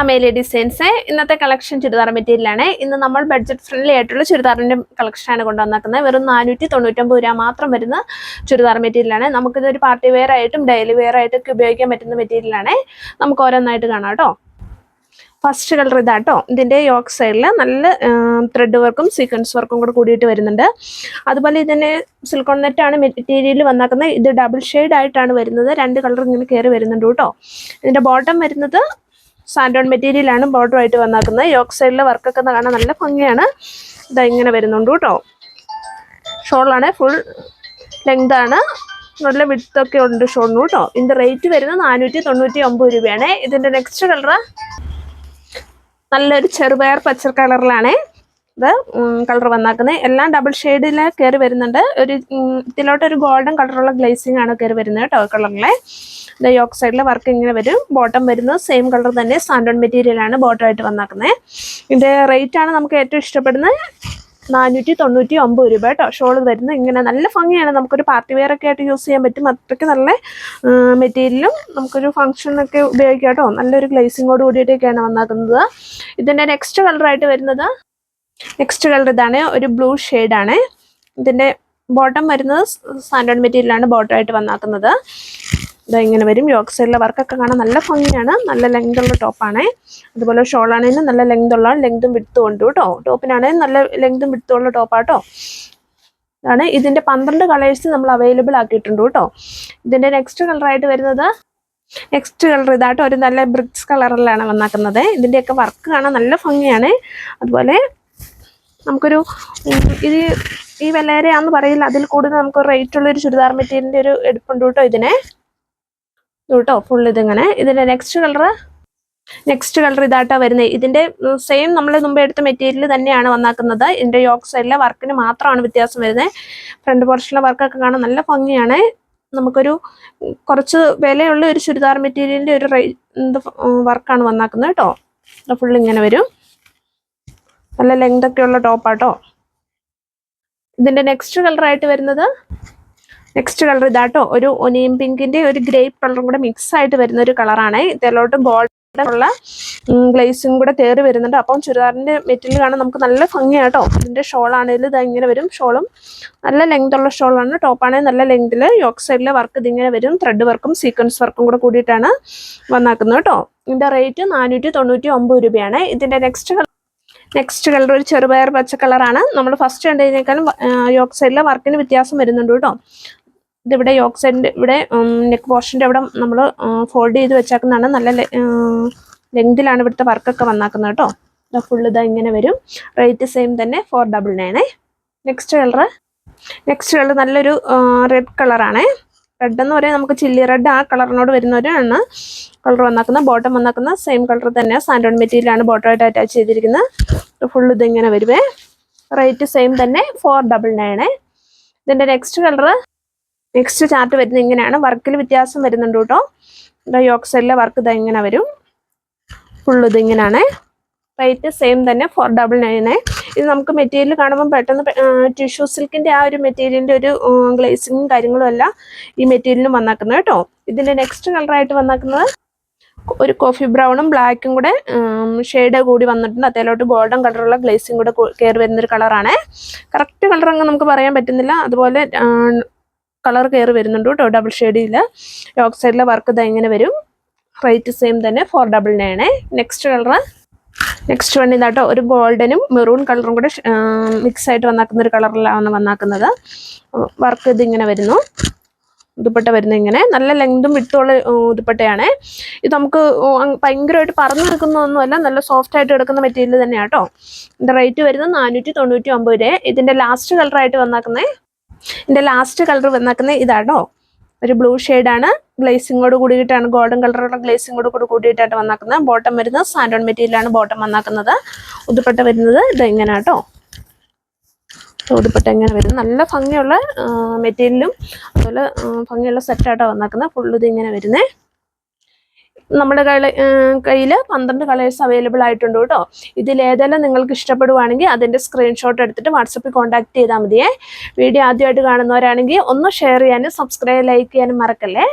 Amelia designs ഇന്നത്തെ collection churidar മെറ്റീരിയലാണ്. ഇന്ന് നമ്മൾ ബഡ്ജറ്റ് ഫ്രണ്ട്ലി ആയിട്ടുള്ള ചുരിദാറിന്റെ കളക്ഷനാണ് കൊണ്ടുവന്നിരിക്കുന്നത് വെറും നാനൂറ്റി തൊണ്ണൂറ്റൊമ്പത് രൂപ മാത്രം വരുന്ന ചുരിദാർ മെറ്റീരിയലാണ്. നമുക്കിതൊരു പാർട്ടി വെയർ ആയിട്ടും ഡെയിലി വെയർ ആയിട്ടൊക്കെ ഉപയോഗിക്കാൻ പറ്റുന്ന മെറ്റീരിയലാണ്. നമുക്ക് ഓരോന്നായിട്ട് കാണാം കേട്ടോ. ഫസ്റ്റ് കളർ ഇതാട്ടോ ഇതിന്റെ യോക്ക് സൈഡിൽ നല്ല ത്രെഡ് വർക്കും സീക്വൻസ് വർക്കും കൂടെ കൂടിയിട്ട് വരുന്നുണ്ട്. അതുപോലെ ഇതിന് സിൽക്കോൺ നെറ്റ് ആണ് മെറ്റീരിയൽ വന്നാക്കുന്നത്. ഇത് ഡബിൾ ഷെയ്ഡ് ആയിട്ടാണ് വരുന്നത്. രണ്ട് കളർ ഇങ്ങനെ കയറി വരുന്നുണ്ട് കേട്ടോ. ഇതിന്റെ ബോട്ടം വരുന്നത് സാൻഡോൺ മെറ്റീരിയലാണ് ബോർഡറായിട്ട് വന്നാക്കുന്നത്. യോക്ക് സൈഡിലെ വർക്കൊക്കെ കാണാൻ നല്ല ഭംഗിയാണ്. ഇതാ ഇങ്ങനെ വരുന്നുണ്ട് കേട്ടോ. ഷോളാണ് ഫുൾ ലെങ്ത് ആണ്. നല്ല വിടുത്തൊക്കെ ഉണ്ട് ഷോളിന് കേട്ടോ. ഇതിന്റെ റേറ്റ് വരുന്നത് നാനൂറ്റി തൊണ്ണൂറ്റി ഒമ്പത് രൂപയാണ് ഇതിന്റെ നെക്സ്റ്റ് കളറ് നല്ലൊരു ചെറുപയർ പച്ച കളറിലാണ് ഇത് കളർ വന്നാക്കുന്നത് എല്ലാം ഡബിൾ ഷെയ്ഡിൽ കയറി വരുന്നുണ്ട്. ഒരു ഇതിലോട്ട് ഒരു ഗോൾഡൻ കളറുള്ള ഗ്ലേസിംഗ് ആണ് കയറി വരുന്നത് കേട്ടോ കളറിലെ ഇത് യോക്ക് സൈഡിലെ വർക്ക് ഇങ്ങനെ വരും. ബോട്ടം വരുന്നത് സെയിം കളർ തന്നെ സാൻഡോൺ മെറ്റീരിയൽ ആണ് ബോട്ടം ആയിട്ട് വന്നാക്കുന്നത് ഇതിന്റെ റേറ്റ് ആണ് നമുക്ക് ഏറ്റവും ഇഷ്ടപ്പെടുന്നത് നാനൂറ്റി തൊണ്ണൂറ്റി ഒമ്പത് രൂപ കേട്ടോ. ഷോൾ വരുന്നത് ഇങ്ങനെ നല്ല ഭംഗിയാണ്. നമുക്കൊരു പാർട്ടി വെയർ ഒക്കെ ആയിട്ട് യൂസ് ചെയ്യാൻ പറ്റും. അത്രയ്ക്ക് നല്ല മെറ്റീരിയലും നമുക്കൊരു ഫംഗ്ഷനൊക്കെ ഉപയോഗിക്കാം കേട്ടോ. നല്ലൊരു ഗ്ലേസിങ്ങോട് കൂടിയിട്ടൊക്കെയാണ് വന്നാക്കുന്നത്. ഇതിന്റെ നെക്സ്റ്റ് കളറായിട്ട് വരുന്നത് നെക്സ്റ്റ് കളർ ഇതാണ് ഒരു ബ്ലൂ ആണ്. ഇതിന്റെ ബോട്ടം വരുന്നത് സാൻഡോൺ മെറ്റീരിയലാണ് ബോട്ടം ആയിട്ട് വന്നാക്കുന്നത്. ഇതാ ഇങ്ങനെ വരും. യോക്ക് സൈഡിലെ വർക്കൊക്കെ കാണാൻ നല്ല ഭംഗിയാണ്. നല്ല ലെങ്ത് ഉള്ള ടോപ്പാണ് അതുപോലെ ഷോൾ ആണെങ്കിലും നല്ല ലെങ്ത് ഉള്ള ലെങ്തും വിടുത്തും ഉണ്ട് കേട്ടോ. ടോപ്പിനാണെങ്കിൽ നല്ല ലെങ്തും വിടുത്തും ഉള്ള ടോപ്പാട്ടോ ഇതാണ്. ഇതിന്റെ പന്ത്രണ്ട് കളേഴ്സ് നമ്മൾ അവൈലബിൾ ആക്കിയിട്ടുണ്ട് കേട്ടോ. ഇതിന്റെ നെക്സ്റ്റ് കളറായിട്ട് വരുന്നത് നെക്സ്റ്റ് കളർ ഇതാട്ടോ ഒരു നല്ല ബ്രിക്സ് കളറിലാണ് വന്നാക്കുന്നത്. ഇതിന്റെയൊക്കെ വർക്ക് കാണാൻ നല്ല ഭംഗിയാണ്. അതുപോലെ നമുക്കൊരു ഇത് ഈ വിലേരയാന്ന് പറയില്ല. അതിൽ കൂടുതൽ നമുക്ക് റേറ്റ് ഉള്ളൊരു ചുരിദാർ മെറ്റീരിയലിന്റെ ഒരു എടുപ്പുണ്ട് കേട്ടോ ഇതിനെ. ഇത് കേട്ടോ ഫുൾ ഇതിങ്ങനെ. ഇതിന്റെ നെക്സ്റ്റ് കളർ നെക്സ്റ്റ് കളർ ഇതാട്ടാ വരുന്നത്. ഇതിന്റെ സെയിം നമ്മൾ മുമ്പ് എടുത്ത മെറ്റീരിയൽ തന്നെയാണ് വന്നാക്കുന്നത്. ഇതിന്റെ യോക്ക് സൈഡിലെ വർക്കിന് മാത്രമാണ് വ്യത്യാസം വരുന്നത്. ഫ്രണ്ട് പോർഷനിലെ വർക്കൊക്കെ കാണാൻ നല്ല ഭംഗിയാണ്. നമുക്കൊരു കുറച്ച് വിലയുള്ള ഒരു ചുരിദാർ മെറ്റീരിയലിന്റെ ഒരു റേ വർക്കാണ് വന്നാക്കുന്നത് കേട്ടോ. ഫുൾ ഇങ്ങനെ വരും. നല്ല ലെങ്ത് ഒക്കെ ഉള്ള ടോപ്പാട്ടോ ഇതിന്റെ നെക്സ്റ്റ് കളറായിട്ട് വരുന്നത് നെക്സ്റ്റ് കളർ ഇതാട്ടോ. ഒരു ഒനിയൻ പിങ്കിന്റെ ഒരു ഗ്രേപ്പ് കളറും കൂടെ മിക്സ് ആയിട്ട് വരുന്ന ഒരു കളറാണ് ഇതിലോട്ട് ഗോൾഡൻ ഉള്ള ഗ്ലേസും കൂടെ കയറി വരുന്നുണ്ട്. അപ്പം ചുരിദാറിന്റെ മെറ്റീരിയൽ കാണാൻ നമുക്ക് നല്ല ഭംഗിയാട്ടോ. ഇതിന്റെ ഷോൾ ആണെങ്കിൽ ഇത് ഇങ്ങനെ വരും ഷോളും നല്ല ലെങ്ത് ഉള്ള ഷോളാണ് ടോപ്പാണെങ്കിൽ നല്ല ലെങ്തിൽ യോക്ക് സൈഡിലെ വർക്ക് ഇതിങ്ങനെ വരും. ത്രെഡ് വർക്കും സീക്വൻസ് വർക്കും കൂടെ കൂടിയിട്ടാണ് വന്നാക്കുന്നത് കേട്ടോ. ഇതിന്റെ റേറ്റ് നാനൂറ്റി തൊണ്ണൂറ്റി ഒമ്പത് രൂപയാണ്. ഇതിന്റെ നെക്സ്റ്റ് നെക്സ്റ്റ് കളർ ഒരു ചെറുപയർ പച്ച കളറാണ് നമ്മൾ ഫസ്റ്റ് കണ്ടതിനേക്കാളും യോക്ക് സൈഡിലെ വർക്കിന് വ്യത്യാസം വരുന്നുണ്ട് കേട്ടോ. ഇതിവിടെ യോക്ക് സൈഡിന്റെ ഇവിടെ നെക്ക് പോർഷന്റെ അവിടെ നമ്മൾ ഫോൾഡ് ചെയ്ത് വെച്ചേക്കുന്നതാണ്. നല്ല ലെങ്തിലാണ് ഇവിടുത്തെ വർക്കൊക്കെ വന്നാക്കുന്നത് കേട്ടോ. ഇതാ ഫുൾ ഇതാ ഇങ്ങനെ വരും. റേറ്റ് സെയിം തന്നെ four double nine next colour next colour നല്ലൊരു റെഡ് കളറാണ് റെഡ് എന്ന് പറയാൻ നമുക്ക് ചില്ലി റെഡ് ആ കളറിനോട് വരുന്നവരാണ്. കളർ വന്നാക്കുന്നത് ബോട്ടം വന്നാക്കുന്ന സെയിം കളർ തന്നെ സാൻഡോൺ മെറ്റീരിയലാണ് ബോട്ടമായിട്ട് അറ്റാച്ച് ചെയ്തിരിക്കുന്നത്. ഫുൾ ഇതിങ്ങനെ വരുവേ. റേറ്റ് സെയിം തന്നെ ഫോർ ഡബിൾ നയണേ ഇതിന്റെ നെക്സ്റ്റ് കളർ നെക്സ്റ്റ് ചാർട്ട് വരുന്നത് ഇങ്ങനെയാണ്. വർക്കിൽ വ്യത്യാസം വരുന്നുണ്ട് കേട്ടോ. യോക്ക് സൈഡിലെ വർക്ക് ഇത് ഇങ്ങനെ വരും. ഫുൾ ഇതിങ്ങനെയാണ് റേറ്റ് സെയിം തന്നെ ഫോർ ഡബിൾ നയൻ ഇത് നമുക്ക് മെറ്റീരിയൽ കാണുമ്പോൾ പെട്ടെന്ന് ടിഷ്യൂ സിൽക്കിന്റെ ആ ഒരു മെറ്റീരിയലിന്റെ ഒരു ഗ്ലേസിങ്ങും കാര്യങ്ങളും എല്ലാം ഈ മെറ്റീരിയലും വന്നാക്കുന്നത് കേട്ടോ. ഇതിന്റെ നെക്സ്റ്റ് കളറായിട്ട് വന്നാക്കുന്നത് ഒരു കോഫി ബ്രൗണും ബ്ലാക്കും കൂടെ ഷെയ്ഡ് കൂടി വന്നിട്ടുണ്ട്. അതിലോട്ട് ഗോൾഡൻ കളറുള്ള ഗ്ലേസും കൂടെ കയറി വരുന്നൊരു കളറാണ്. കറക്റ്റ് കളർ അങ്ങ് നമുക്ക് പറയാൻ പറ്റുന്നില്ല. അതുപോലെ കളർ കയറി വരുന്നുണ്ട് കേട്ടോ ഡബിൾ ഷെയ്ഡിൽ യോക്ക് സൈഡിലെ വർക്ക് ഇത് ഇങ്ങനെ വരും. റേറ്റ് സെയിം തന്നെ four double nine next colour. Next one ഇതാട്ടോ ഒരു ഗോൾഡനും മെറൂൺ കളറും കൂടെ മിക്സ് ആയിട്ട് വന്നാക്കുന്ന ഒരു കളറിലാണ് വന്നാക്കുന്നത്. വർക്ക് ഇതിങ്ങനെ വരുന്നു. ദുപ്പട്ട വരുന്നത് ഇങ്ങനെ. നല്ല ലെങ്തും വിട്ടുള്ള ദുപ്പട്ടയാണ് ഇത് നമുക്ക് ഭയങ്കരമായിട്ട് പറന്ന് നിൽക്കുന്നതൊന്നുമല്ല നല്ല സോഫ്റ്റ് ആയിട്ട് കിടക്കുന്ന മെറ്റീരിയൽ തന്നെയാണ് കേട്ടോ ഇതിന്റെ റേറ്റ് വരുന്നത് നാനൂറ്റി തൊണ്ണൂറ്റി ഒമ്പത് രൂപ. ഇതിന്റെ ലാസ്റ്റ് കളറായിട്ട് വന്നാക്കുന്നത് ഇതിന്റെ ലാസ്റ്റ് കളർ വന്നാക്കുന്നത് ഇതാണോ ഒരു ബ്ലൂ ആണ്. ഗ്ലേസിങ്ങോട് കൂടിയിട്ടാണ് ഗോൾഡൻ കളറുള്ള ഗ്ലേസിങ്ങോട് കൂടി കൂടിയിട്ടാണ് വന്നാക്കുന്നത്. ബോട്ടം വരുന്നത് സാൻഡോൺ മെറ്റീരിയലാണ് ബോട്ടം വന്നാക്കുന്നത്. ഉതുപ്പട്ട വരുന്നത് ഇത് ഇങ്ങനെ കേട്ടോ ഉടുപ്പട്ട എങ്ങനെ വരും നല്ല ഭംഗിയുള്ള മെറ്റീരിയലും അതുപോലെ ഭംഗിയുള്ള സെറ്റായിട്ടാണ് വന്നേക്കുന്നത്. ഫുള്ള് ഇതിങ്ങനെ വരുന്നേ. നമ്മുടെ കയ്യിൽ പന്ത്രണ്ട് കളേഴ്സ് അവൈലബിൾ ആയിട്ടുണ്ട് കേട്ടോ. ഇതിൽ ഏതെല്ലാം നിങ്ങൾക്ക് ഇഷ്ടപ്പെടുവാണെങ്കിൽ അതിന്റെ സ്ക്രീൻഷോട്ട് എടുത്തിട്ട് വാട്സപ്പിൽ കോൺടാക്ട് ചെയ്താൽ മതിയേ. വീഡിയോ ആദ്യമായിട്ട് കാണുന്നവരാണെങ്കിൽ ഒന്ന് ഷെയർ ചെയ്യാനും സബ്സ്ക്രൈബ് ലൈക്ക് ചെയ്യാനും മറക്കല്ലേ?